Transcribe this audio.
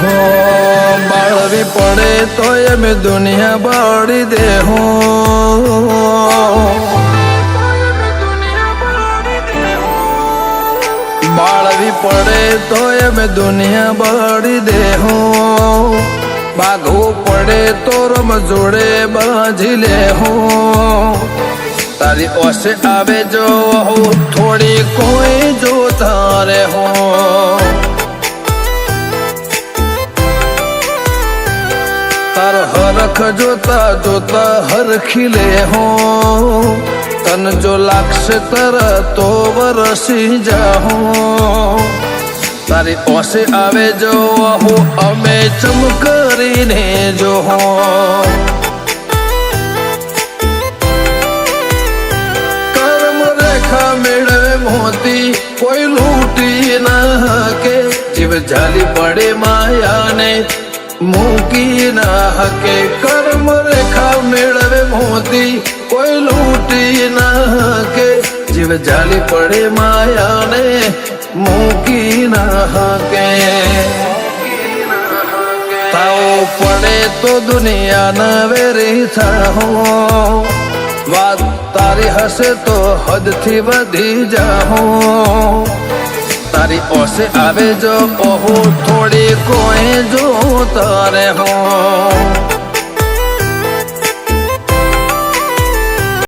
હો બાળવી પડે તો એમ દુનિયા બાળી દે હો બાળવી પડે તો એમ દુનિયા બાળી દે હો બાગવું પડે તો રમ જોડે બાજી લે હો તારી ઓસે આવે જો થોડી કોઈ જો તારે તારો હરખ જોતા જોતા હરખી લે હો. તન જો લાગશે તર તો વરસી જાહો તારી ઓસે આવે જો હું અમે ચમકરીને જો કર્મ રેખા મેળવે મોતી, કોઈ લૂટી ના કે જીવ જાલી પડે માયાને મૂકી ના હકે કર્મ રેખા મેળવે મોતી. કોઈ લૂંટી ના હકે. જીવ જાલી પડે માયાને. મૂકી ના હકે. તાવો પડે તો દુનિયા ના વેરી થાહો. વાત તારી હશે તો હદથી વધી જાહો. તારી ઓસે આવે જો બહુ થોડી કોઈ જો તારે હો.